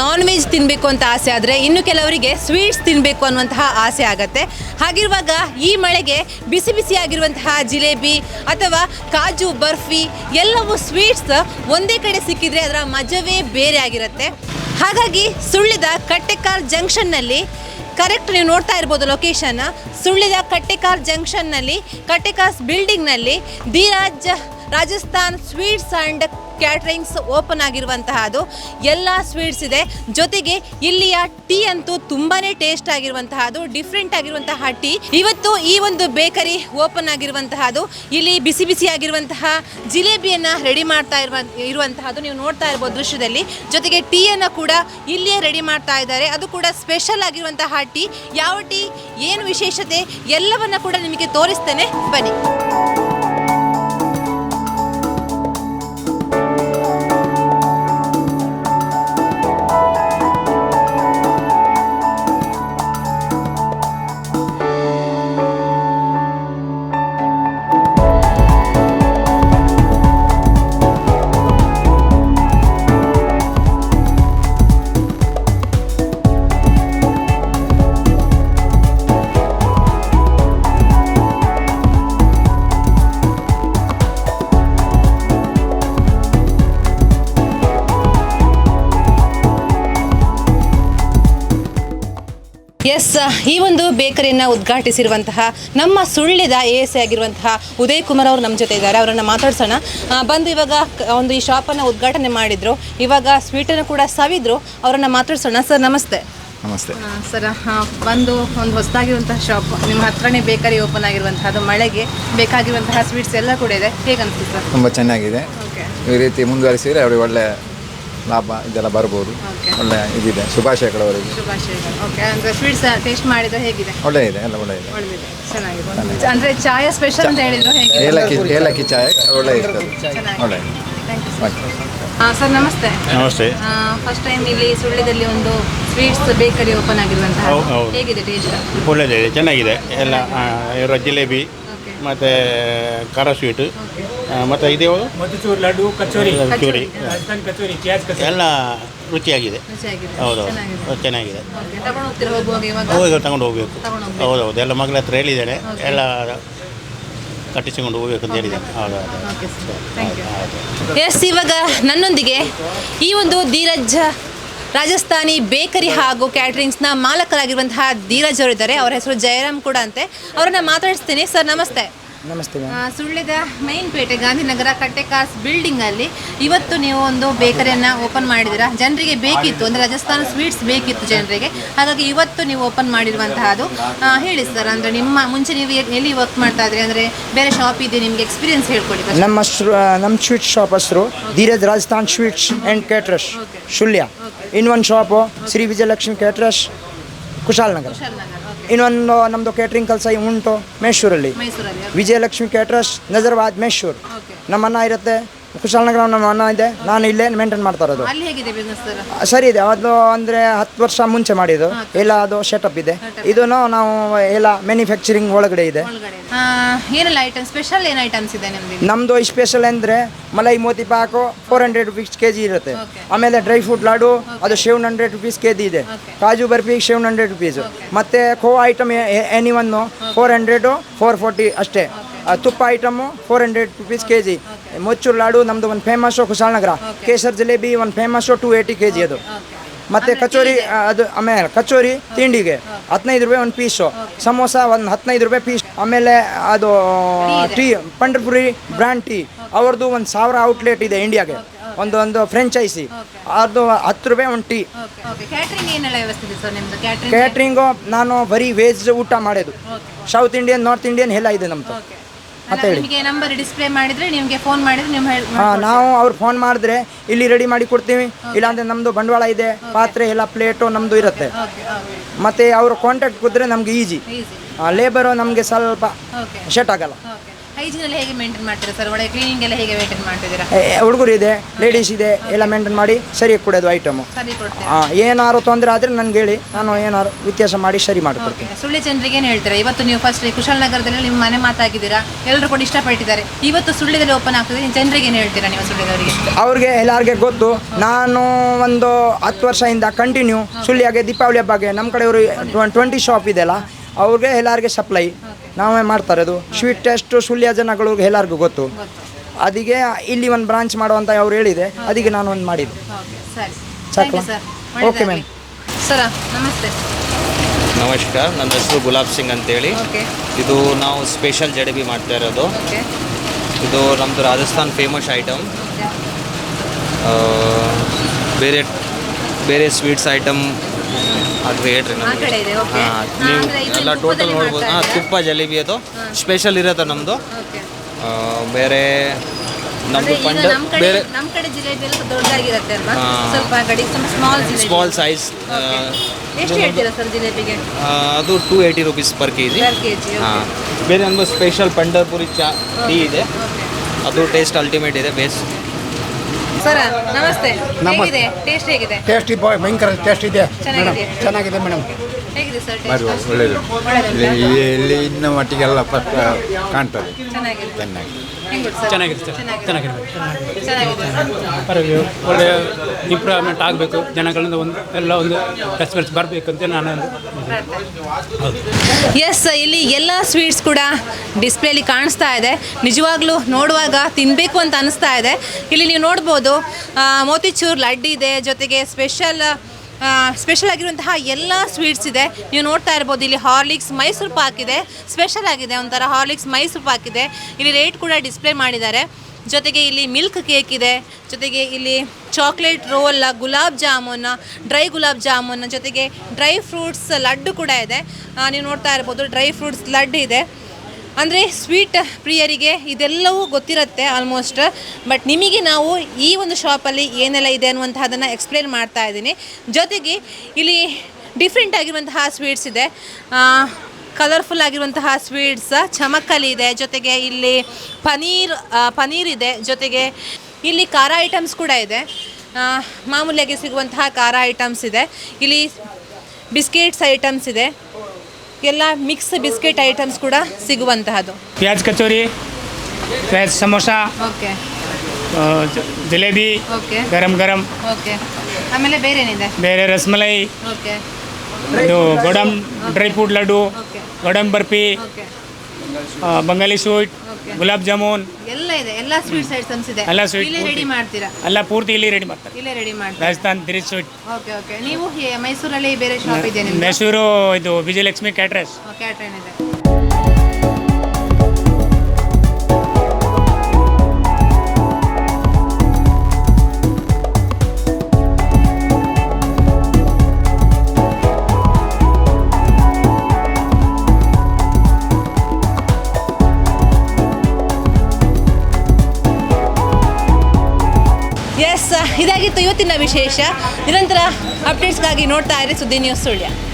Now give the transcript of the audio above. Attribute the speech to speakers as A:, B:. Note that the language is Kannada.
A: ನಾನ್ ವೆಜ್ ತಿನ್ನಬೇಕು ಅಂತ ಆಸೆ ಆದರೆ ಇನ್ನು ಕೆಲವರಿಗೆ ಸ್ವೀಟ್ಸ್ ತಿನ್ನಬೇಕು ಅನ್ನುವಂತಹ ಆಸೆ ಆಗತ್ತೆ. ಹಾಗಿರುವಾಗ ಈ ಮಳೆಗೆ ಬಿಸಿ ಬಿಸಿಯಾಗಿರುವಂತಹ ಜಿಲೇಬಿ ಅಥವಾ ಕಾಜು, ಬರ್ಫಿ ಎಲ್ಲವೂ ಸ್ವೀಟ್ಸ್ ಒಂದೇ ಕಡೆ ಸಿಕ್ಕಿದ್ರೆ ಅದರ ಮಜವೇ ಬೇರೆ ಆಗಿರುತ್ತೆ. ಹಾಗಾಗಿ ಸುಳ್ಳಿದ ಕಟ್ಟೆಕಾರ್ ಜಂಕ್ಷನ್ನಲ್ಲಿ ಕರೆಕ್ಟ್ ನೀವು ನೋಡ್ತಾ ಇರ್ಬೋದು ಲೊಕೇಶನ್ ಸುಳ್ಳಿದ ಕಟ್ಟೆಕಾರ್ ಜಂಕ್ಷನ್ನಲ್ಲಿ Kattekar ಬಿಲ್ಡಿಂಗ್ನಲ್ಲಿ Dheeraj Rajasthan sweets and caterings open ಆಗಿರುವಂತಹದ್ದು ಎಲ್ಲ ಸ್ವೀಟ್ಸ್ ಇದೆ. ಜೊತೆಗೆ ಇಲ್ಲಿಯ ಟೀ ಅಂತೂ ತುಂಬಾನೇ ಟೇಸ್ಟ್ ಆಗಿರುವಂತಹದ್ದು ಡಿಫ್ರೆಂಟ್ ಆಗಿರುವಂತಹ ಟೀ. ಇವತ್ತು ಈ ಒಂದು ಬೇಕರಿ ಓಪನ್ ಆಗಿರುವಂತಹದ್ದು ಇಲ್ಲಿ ಬಿಸಿ ಬಿಸಿ ಆಗಿರುವಂತಹ ಜಿಲೇಬಿಯನ್ನ ರೆಡಿ ಮಾಡ್ತಾ ಇರುವ ಇರುವಂತಹದ್ದು ನೀವು ನೋಡ್ತಾ ಇರ್ಬೋದು ದೃಶ್ಯದಲ್ಲಿ. ಜೊತೆಗೆ ಟೀಯನ್ನು ಕೂಡ ಇಲ್ಲಿಯೇ ರೆಡಿ ಮಾಡ್ತಾ ಇದ್ದಾರೆ. ಅದು ಕೂಡ ಸ್ಪೆಷಲ್ ಆಗಿರುವಂತಹ ಟೀ. ಯಾವ ಟೀ? ಏನು ವಿಶೇಷತೆ? ಎಲ್ಲವನ್ನ ಕೂಡ ನಿಮಗೆ ತೋರಿಸ್ತೇನೆ. ಬನ್ನಿ. ಈ ಒಂದು ಬೇಕರಿಯನ್ನು ಉದ್ಘಾಟಿಸಿರುವಂತಹ ನಮ್ಮ ಸುಳ್ಳಿದ ಎ ಎಸ್ ಆಗಿರುವಂತಹ ಉದಯ್ ಕುಮಾರ್ ಅವರು ನಮ್ಮ ಜೊತೆ ಇದ್ದಾರೆ ಅವರನ್ನು ಮಾತಾಡ್ಸೋಣ. ಬಂದು ಇವಾಗ ಕ- ಒಂದು ಈ ಶಾಪನ್ನು ಉದ್ಘಾಟನೆ ಮಾಡಿದರು. ಇವಾಗ ಸ್ವೀಟನ್ನು ಕೂಡ ಸವಿದ್ರು. ಅವರನ್ನು ಮಾತಾಡ್ಸೋಣ. ಸರ್ ನಮಸ್ತೆ.
B: ನಮಸ್ತೆ.
A: ಸರ್ ಬಂದು ಒಂದು ಹೊಸದಾಗಿರುವಂತಹ ಶಾಪ್ ನಿಮ್ಮ ಹತ್ರನೇ ಬೇಕರಿ ಓಪನ್ ಆಗಿರುವಂತಹದ್ದು ಮಳೆಗೆ ಬೇಕಾಗಿರುವಂತಹ ಸ್ವೀಟ್ಸ್ ಎಲ್ಲ ಕೂಡ ಇದೆ. ಹೇಗೆ ಅನಿಸ್ತು ಸರ್?
B: ತುಂಬ ಚೆನ್ನಾಗಿದೆ.
A: ಓಕೆ
B: ಈ ರೀತಿ ಮುಂದುವರಿಸಿದರೆ ಅವ್ರಿಗೆ ಒಳ್ಳೆ ಲಾಭ ಇದೆಲ್ಲ ಬರ್ಬೋದು.
A: ಓಕೆ
B: ಒಳ್ಳೆ ಇದಿದೆ. ಶುಭಾಶಯಗಳವರಿಗೆ.
A: ಶುಭಾಶಯಗಳು. ಓಕೆ ಅಂದರೆ ಸ್ವೀಟ್ಸ್ ಟೇಸ್ಟ್ ಮಾಡಿದ್ರೆ ಹೇಗಿದೆ?
B: ಒಳ್ಳೆ ಇದೆ ಎಲ್ಲ ಒಳ್ಳೆ ಇದೆ
A: ಒಳ್ಳೆದಿದೆ. ಚೆನ್ನಾಗಿದೆ. ಅಂದ್ರೆ ಚಾಯ ಸ್ಪೆಷಲ್ ಅಂತ ಹೇಳಿದ್ರು ಹೇಗೆ?
B: ಏಲಕ್ಕಿ ಏಲಕ್ಕಿ ಚಾಯ್ ಒಳ್ಳೆ ಇರ್ತದೆ.
A: ಚೆನ್ನಾಗಿದೆ.
B: ಒಳ್ಳೆ
A: ಥ್ಯಾಂಕ್ ಯು ಸರ್ ನಮಸ್ತೆ.
C: ನಮಸ್ತೆ.
A: ಫಸ್ಟ್ ಟೈಮ್ ಇಲ್ಲಿ ಸುಳ್ಳ್ಯದಲ್ಲಿ ಒಂದು ಸ್ವೀಟ್ಸ್ ಬೇಕರಿ ಓಪನ್ ಆಗಿರುವಂತಹ
C: ಹೌದು, ಹೌದು.
A: ಹೇಗಿದೆ ಟೇಸ್ಟ್
C: ಒಳ್ಳೆದಿದೆ ಚೆನ್ನಾಗಿದೆ. ಎಲ್ಲ ಆ, ಇವರ ಜಿಲೇಬಿ ಮತ್ತು ಖಾರ ಸ್ವೀಟು ಮತ್ತು ಇದ್ಯಾವುದು
D: ಮಧುಚೂರ್ ಲಡ್ಡು ಕಚೋರಿ.
C: ಚೂರಿ
D: ರಾಜಸ್ಥಾನ್ ಕಚೋರಿ
C: ಎಲ್ಲ ರುಚಿಯಾಗಿದೆ.
A: ಹೌದೌದು.
C: ಹೌದು
A: ಚೆನ್ನಾಗಿದೆ.
C: ಹೋಗಿ ತಗೊಂಡು ಹೋಗ್ಬೇಕು.
A: ಹೌದೌದು ಹೋಗ್ಬೇಕು.
C: ಹೌದು ಹೌದು ಎಲ್ಲ ಮಗಳ ಹತ್ರ ಹೇಳಿದ್ದೇನೆ ಎಲ್ಲ ಕಟ್ಟಿಸಿಕೊಂಡು ಹೋಗ್ಬೇಕು ಅಂತ ಹೇಳಿದ್ದೇನೆ
A: ಹೌದೌದು ಎಸ್ ಇವಾಗ ನನ್ನೊಂದಿಗೆ ಈ ಒಂದು ಧೀರಜ್ ರಾಜಸ್ಥಾನಿ ಬೇಕರಿ ಹಾಗೂ ಕ್ಯಾಟ್ರಿಂಗ್ಸ್ನ ಮಾಲಕರಾಗಿರುವಂತಹ ಧೀರಜ್ ಅವರಿದ್ದಾರೆ ಅವರ ಹೆಸರು ಜಯರಾಮ್ ಕೂಡ ಅಂತೆ. ಅವರನ್ನ ಮಾತಾಡಿಸ್ತೀನಿ. ಸರ್ ನಮಸ್ತೆ.
E: ನಮಸ್ತೆ
A: ಆ, ಸುಳ್ಯದ ಮೈನ್ ಪೇಟೆ ಗಾಂಧಿನಗರ ಕಟ್ಟೆಕಾಸ್ ಬಿಲ್ಡಿಂಗ್ ಅಲ್ಲಿ ಇವತ್ತು ನೀವು ಒಂದು ಬೇಕರಿಯನ್ನ ಓಪನ್ ಮಾಡಿದಿರಾ ಜನರಿಗೆ ಬೇಕಿತ್ತು. ಅಂದ್ರೆ ರಾಜಸ್ಥಾನ ಸ್ವೀಟ್ಸ್ ಬೇಕಿತ್ತು ಜನರಿಗೆ. ಹಾಗಾಗಿ ಇವತ್ತು ನೀವು ಓಪನ್ ಮಾಡಿರುವಂತಹದ್ದು. ಆ, ಹೇಳಿ ಸರ್ ಅಂದ್ರೆ ನಿಮ್ಮ ಮುಂಚೆ ನೀವು ಎ- ಎಲ್ಲಿ ವರ್ಕ್ ಮಾಡ್ತಾ ಇದ್ರಿ? ಅಂದ್ರೆ ಬೇರೆ ಶಾಪ್ ಇದೆ ನಿಮ್ಗೆ ಎಕ್ಸ್ಪೀರಿಯನ್ಸ್ ಹೇಳ್ಕೊಡಿ.
E: ನಮ್ಮ ಹೆಸರು ನಮ್ಮ ಸ್ವೀಟ್ ಶಾಪ್ ಹೆಸರು Dheeraj Rajasthan sweets and caterers Sullia. ಇನ್ನೊಂದು shop Shri Vijayalakshmi caterers
A: Kushalnagar. okay.
E: ಇನ್ನೊಂದು ನಮ್ಮದು ಕ್ಯಾಟ್ರಿಂಗ್ ಕೆಲಸ ಉಂಟು ಮೈಸೂರಲ್ಲಿ. ವಿಜಯಲಕ್ಷ್ಮಿ ಕ್ಯಾಟ್ರಸ್ ನಜರ್ಬಾದ್ ಮೈಸೂರು. ನಮ್ಮನ್ನ ಇರುತ್ತೆ ಕುಶಾಲನಗರ ನಮ್ಮ ಅಣ್ಣ ಇದೆ. ನಾನು ಇಲ್ಲೇ ಮೇಂಟೈನ್ ಮಾಡ್ತಾ ಇರೋದು.
A: ಅಲ್ಲಿ ಹೇಗಿದೆ ಬಿಸ್ನೆಸ್ ಸರ್?
E: ಇದೆ. ಅದು ಅಂದರೆ ಹತ್ತು ವರ್ಷ ಮುಂಚೆ ಮಾಡಿದ್ದು. ಎಲ್ಲ ಅದು ಸೆಟಪ್ ಇದೆ. ಇದನ್ನು ನಾವು ಎಲ್ಲ ಮ್ಯಾನುಫ್ಯಾಕ್ಚರಿಂಗ್ ಒಳಗಡೆ ಇದೆ.
A: ಏನಿಲ್ಲ ಐಟಮ್ ಸ್ಪೆಷಲ್ ಏನು ಐಟಮ್ಸ್ ಇದೆ ನಿಮ್ದು
E: ನಮ್ಮದು ಸ್ಪೆಷಲ್ ಅಂದರೆ malai Moti pak four hundred rupees K G ಇರುತ್ತೆ ಆಮೇಲೆ ಡ್ರೈ ಫ್ರೂಟ್ ಲಾಡು ಅದು seven hundred rupees K G ಇದೆ. Kaju barfi seven hundred rupees ಮತ್ತು kho item any one four hundred four forty ಅಷ್ಟೇ. ತುಪ್ಪ item four hundred rupees K G ಮೊಚ್ಚೂರು laddu ನಮ್ಮದು ಒಂದು ಫೇಮಸ್ಸು ಕುಶಾಲನಗರ ಕೇಸರ್ ಜಿಲೇಬಿ ಒಂದು famous two eighty K G ಅದು. ಮತ್ತೆ ಕಚೋರಿ ಅದು ಆಮೇಲೆ ಕಚೋರಿ ತಿಂಡಿಗೆ ಹದಿನೈದು ರೂಪಾಯಿ ಒಂದು ಪೀಸು ಸಮೋಸ ಒಂದು ಹದಿನೈದು ರೂಪಾಯಿ ಪೀಸ್ ಆಮೇಲೆ ಅದು ಟೀ ಪಂಡ್ರಪುರಿ ಬ್ರ್ಯಾಂಡ್ ಟೀ ಅವ್ರದ್ದು ಒಂದು ಸಾವಿರ ಔಟ್ಲೆಟ್ ಇದೆ ಇಂಡಿಯಾಗೆ ಒಂದು ಒಂದು ಫ್ರೆಂಚೈಸಿ ಅದು ಹತ್ತು ರೂಪಾಯಿ ಒಂದು ಟೀ
A: ಕ್ಯಾಟ್ರಿಂಗ್
E: ನಾನು ಬರೀ ವೇಜ್ ಊಟ ಮಾಡೋದು. ಸೌತ್ ಇಂಡಿಯನ್ ನಾರ್ತ್ ಇಂಡಿಯನ್ ಎಲ್ಲ ಇದೆ ನಮ್ಮದು ಮತ್ತೆ ಹೇಳಿ.
A: ನಿಮಗೆ ನಂಬರ್ ಡಿಸ್ಪ್ಲೇ ಮಾಡಿದ್ರೆ ನಿಮಗೆ ಫೋನ್ ಮಾಡಿದ್ರೆ ನೀವು ಹೇಳಿ
E: ಹಾಂ ನಾವು ಅವ್ರು ಫೋನ್ ಮಾಡಿದ್ರೆ ಇಲ್ಲಿ ರೆಡಿ ಮಾಡಿ ಕೊಡ್ತೀವಿ. ಇಲ್ಲಾಂದ್ರೆ ನಮ್ಮದು ಬಂಡವಾಳ ಇದೆ ಪಾತ್ರೆ ಎಲ್ಲ ಪ್ಲೇಟು ನಮ್ಮದು ಇರುತ್ತೆ. ಮತ್ತೆ ಅವರು ಕಾಂಟ್ಯಾಕ್ಟ್ ಕೊಟ್ಟರೆ ನಮಗೆ ಈಜಿ ಲೇಬರು ನಮಗೆ ಸ್ವಲ್ಪ
A: ಶೆಟ್
E: ಸೆಟ್ ಆಗಲ್ಲ.
A: ಹೈಜೀನ್ ಎಲ್ಲ ಹೇಗೆ ಮೇಂಟೈನ್ ಮಾಡ್ತೀರಾ ಸರ್ ಒಳಗೆ ಕ್ಲೀನಿಂಗ್ ಎಲ್ಲ ಹೇಗೆ ಮೇಂಟೈನ್ ಮಾಡ್ತಿದ್ದೀರಾ?
E: ಹುಡುಗರು ಇದೆ ಲೇಡೀಸ್ ಇದೆ ಎಲ್ಲ ಮೇಂಟೈನ್ ಮಾಡಿ ಸರಿ ಕೊಡೋದು ಐಟಮು
A: ಸರಿ ಕೊಡ್ತೀರಾ?
E: ಹಾಂ ಏನಾರು ತೊಂದರೆ ಆದರೆ ನನಗೆ ಹೇಳಿ. ನಾನು ಏನಾರು ವ್ಯತ್ಯಾಸ ಮಾಡಿ ಸರಿ ಮಾಡಿಕೊಡ್ತೀನಿ.
A: ಸುಳ್ಳಿ ಜನರಿಗೆ ಏನು ಹೇಳ್ತೀರಾ? ಇವತ್ತು ನೀವು ಫಸ್ಟ್ ಕುಶಾಲನಗರದಲ್ಲಿ ನಿಮ್ಮ ಮನೆ ಮಾತಾಗಿದ್ದೀರಾ? ಎಲ್ಲರೂ ಕೂಡ ಇಷ್ಟಪಟ್ಟಿದ್ದಾರೆ. ಇವತ್ತು ಸುಳ್ಳಿದಲ್ಲಿ ಓಪನ್ ಆಗ್ತದೆ. ನೀವು ಜನರಿಗೆ ಏನು ಹೇಳ್ತೀರಾ ನೀವು ಸುಳ್ಳಿದವರಿಗೆ?
E: ಅವ್ರಿಗೆ ಎಲ್ಲರಿಗೆ ಗೊತ್ತು. ನಾನು ಒಂದು ಹತ್ತು ವರ್ಷದಿಂದ ಕಂಟಿನ್ಯೂ ಸುಳ್ಳಿಯಾಗೆ ದೀಪಾವಳಿ ಹಬ್ಬಗೆ ನಮ್ಮ ಕಡೆಯವರು ಟ್ವೆಂಟಿ ಶಾಪ್ ಇದೆಯಲ್ಲ ಅವ್ರಿಗೆ ಎಲ್ಲರಿಗೆ ಸಪ್ಲೈ ನಾವೇ ಮಾಡ್ತಾರೆ ಅದು. ಸ್ವೀಟ್ ಟೆಸ್ಟ್ ಸುಳ್ಯ ಜನಗಳು ಎಲ್ಲರಿಗೂ ಗೊತ್ತು. ಅದಕ್ಕೆ ಇಲ್ಲಿ ಒಂದು ಬ್ರಾಂಚ್ ಮಾಡುವಂತ ಅವ್ರು ಹೇಳಿದೆ. ಅದಕ್ಕೆ ನಾನು ಒಂದು ಮಾಡಿದ್ದೆ.
A: ಓಕೆ ಮ್ಯಾಮ್
E: ಸಾಕು?
A: ಸರ್. ನಮಸ್ತೆ.
F: ನಮಸ್ಕಾರ. ನನ್ನ ಹೆಸರು ಗುಲಾಬ್ ಸಿಂಗ್ ಅಂತೇಳಿ. ಇದು ನಾವು ಸ್ಪೆಷಲ್ ಜಡಬಿ ಮಾಡ್ತಾ ಇರೋದು. ಇದು ನಮ್ಮದು ರಾಜಸ್ಥಾನ್ ಫೇಮಸ್ ಐಟಮ್ ಬೇರೆ ಬೇರೆ ಸ್ವೀಟ್ಸ್ ಐಟಮ್ ಅದು ಹೇಳ್ರಿ
A: okay.
F: ಹಾಂ ನೀವು ಎಲ್ಲ ಟೋಟಲ್ ನೋಡ್ಬೋದು. ಹಾಂ ತುಪ್ಪ ಜಲೇಬಿ ಅದು. ಸ್ಪೆಷಲ್ ಇರುತ್ತೆ ನಮ್ಮದು ಬೇರೆ ನಮ್ಮದು ಪಂಡ ಬೇರೆ
A: ನಮ್ಮ ಕಡೆ ಜಿಲೇಬಿ ಎಲ್ಲ ದೊಡ್ಡದಾಗಿರುತ್ತೆ ಅಲ್ವಾ? ಸ್ವಲ್ಪ ಕಡೆ ಸ್ಮಾಲ್
F: ಸೈಜ್
A: ಎಷ್ಟು ಹೇಳ್ತೀರಾ ಸರ್ ಜಿಲೇಬಿಗೆ?
F: ಅದು two eighty rupees per K G
A: per K G
F: ಹಾಂ. ಬೇರೆ ನಮ್ಮದು ಸ್ಪೆಷಲ್ ಪಂಡರ್ಪುರಿ ಚಾ ಟೀ ಇದೆ. ಅದು ಟೇಸ್ಟ್ ಅಲ್ಟಿಮೇಟ್ ಇದೆ ಬೇಸ್ಟ್
A: ಸರ್ ನಮಸ್ತೆ. ಹೇಗಿದೆ? ಟೇಸ್ಟ್ ಹೇಗಿದೆ?
G: ಟೇಸ್ಟಿ ಬಾಯ್ ಭಯಂಕರ ಟೇಸ್ಟ್ ಇದೆ. ಮೇಡಮ್
A: ಚೆನ್ನಾಗಿದೆ.
G: ಮೇಡಮ್
A: ಹೇಗಿದೆ ಸರ್ ಟೇಸ್ಟ್
B: ಒಳ್ಳೆಯದು? ಇಲ್ಲಿ ಇಲ್ಲಿ ಇನ್ನು ಮಟ್ಟಿಗೆಲ್ಲ ಫಸ್ಟ್ ಕಾಣ್ತದೆ.
A: ಚೆನ್ನಾಗಿದೆ.
B: ಚೆನ್ನಾಗಿ
D: ಚೆನ್ನಾಗಿದೆ
A: ಚೆನ್ನಾಗಿದೆ
D: ಪರವಾಗಿ ಒಳ್ಳೆಯ ಇಂಪ್ರೂವ್ಮೆಂಟ್ ಆಗಬೇಕು. ಜನಗಳಿಂದ ಒಂದು ಎಲ್ಲ ಒಂದು ರೆಸ್ಪಾನ್ಸ್ ಬರಬೇಕಂತ ನಾನು
A: ಎಸ್ ಇಲ್ಲಿ ಎಲ್ಲ ಸ್ವೀಟ್ಸ್ ಕೂಡ ಡಿಸ್ಪ್ಲೇಲಿ ಕಾಣಿಸ್ತಾ ಇದೆ. ನಿಜವಾಗ್ಲೂ ನೋಡುವಾಗ ತಿನ್ನಬೇಕು ಅಂತ ಅನಿಸ್ತಾ ಇದೆ. ಇಲ್ಲಿ ನೀವು ನೋಡ್ಬೋದು ಮೋತಿಚೂರ್ ಲಡ್ಡು ಇದೆ ಜೊತೆಗೆ ಸ್ಪೆಷಲ್ ಸ್ಪೆಷಲ್ ಆಗಿರುವಂತಹ ಎಲ್ಲ ಸ್ವೀಟ್ಸ್ ಇದೆ. ನೀವು ನೋಡ್ತಾ ಇರ್ಬೋದು, ಇಲ್ಲಿ ಹಾರ್ಲಿಕ್ಸ್ ಮೈಸೂರು ಪಾಕ್ ಇದೆ. ಸ್ಪೆಷಲ್ ಆಗಿದೆ, ಒಂಥರ ಹಾರ್ಲಿಕ್ಸ್ ಮೈಸೂರು ಪಾಕ್ ಇದೆ. ಇಲ್ಲಿ ರೇಟ್ ಕೂಡ ಡಿಸ್ಪ್ಲೇ ಮಾಡಿದ್ದಾರೆ. ಜೊತೆಗೆ ಇಲ್ಲಿ ಮಿಲ್ಕ್ ಕೇಕ್ ಇದೆ. ಜೊತೆಗೆ ಇಲ್ಲಿ chocolate roll gulab jamun dry gulab jamun, ಜೊತೆಗೆ ಡ್ರೈ ಫ್ರೂಟ್ಸ್ ಲಡ್ಡು ಕೂಡ ಇದೆ. ನೀವು ನೋಡ್ತಾ ಇರ್ಬೋದು ಡ್ರೈ ಫ್ರೂಟ್ಸ್ ಲಡ್ಡು ಇದೆ. ಅಂದರೆ ಸ್ವೀಟ್ ಪ್ರಿಯರಿಗೆ ಇದೆಲ್ಲವೂ ಗೊತ್ತಿರುತ್ತೆ ಆಲ್ಮೋಸ್ಟ್ ಬಟ್ ನಿಮಗೆ ನಾವು ಈ ಒಂದು ಶಾಪಲ್ಲಿ ಏನೆಲ್ಲ ಇದೆ ಅನ್ನುವಂತಹದನ್ನು ಎಕ್ಸ್ಪ್ಲೇನ್ ಮಾಡ್ತಾ ಇದ್ದೀನಿ. ಜೊತೆಗೆ ಇಲ್ಲಿ ಡಿಫ್ರೆಂಟ್ ಆಗಿರುವಂತಹ ಸ್ವೀಟ್ಸ್ ಇದೆ. ಕಲರ್ಫುಲ್ ಆಗಿರುವಂತಹ ಸ್ವೀಟ್ಸ್ ಚಮಕಲಿ ಇದೆ. ಜೊತೆಗೆ ಇಲ್ಲಿ ಪನೀರ್ ಪನೀರ್ ಇದೆ. ಜೊತೆಗೆ ಇಲ್ಲಿ ಖಾರ ಐಟಮ್ಸ್ ಕೂಡ ಇದೆ. ಮಾಮೂಲಿಯಾಗಿ ಸಿಗುವಂತಹ ಖಾರ ಐಟಮ್ಸ್ ಇದೆ. ಇಲ್ಲಿ ಬಿಸ್ಕೆಟ್ಸ್ ಐಟಮ್ಸ್ ಇದೆ. ಎಲ್ಲ ಮಿಕ್ಸ್ ಬಿಸ್ಕೆಟ್ ಐಟಮ್ಸ್ ಕೂಡ ಸಿಗುವಂತಹದ್ದು.
D: ಪ್ಯಾಜ್ ಕಚೋರಿ ಪ್ಯಾಜ್ ಸಮೋಸ
A: ಓಕೆ.
D: ಜಿಲೇಬಿ
A: ಓಕೆ.
D: ಗರಂ ಗರಂ.
A: ಓಕೆ. ಆಮೇಲೆ ಬೇರೆ ಏನಿದೆ
D: ಬೇರೆ ರಸಮಲೈ
A: ಓಕೆ.
D: ಇದು ಗೋಡಂಬಿ ಡ್ರೈ ಫ್ರೂಟ್ ಲಡ್ಡು ಗೋಡಂಬಿ ಬರ್ಫಿ
A: ಓಕೆ.
D: ಆ, ಬಂಗಾಳಿ ಸ್ವೀಟ್ ಗುಲಾಬ್ ಜಾಮೂನ್.
A: ಎಲ್ಲ ಇದೆ. ಎಲ್ಲ ಸ್ವೀಟ್ಸ್ ಐಟಮ್ಸ್ ಇದೆ.
D: ಎಲ್ಲ ಸ್ವೀಟ್
A: ಇಲ್ಲೇ. ರೆಡಿ ಮಾಡ್ತೀರಾ?
D: ಎಲ್ಲ ಪೂರ್ತಿ ಇಲ್ಲಿ ರೆಡಿ ಮಾಡ್ತಾರೆ.
A: ಇಲ್ಲೇ ರೆಡಿ ಮಾಡ್ತೀರಾ?
D: ರಾಜಸ್ಥಾನ್ ತಿರಿ ಸ್ವೀಟ್
A: ಓಕೆ ಓಕೆ ನೀವು ಹೇ- ಮೈಸೂರಲ್ಲಿ ಬೇರೆ ಶಾಪ್ ಇದೆ ನಿಮ್ದು
D: ಮೈಸೂರು ಇದು ವಿಜಯಲಕ್ಷ್ಮಿ ಕ್ಯಾಟ್ರಸ್
A: ಕ್ಯಾಟ್ರೈನ್ ಇದೆ. ಇವತ್ತಿನ ವಿಶೇಷ. ನಿರಂತರ ಅಪ್ಡೇಟ್ಸ್ಗಾಗಿ ನೋಡ್ತಾ ಇರಿ ಸುದ್ದಿ ನ್ಯೂಸ್ ಸುಳ್ಯ.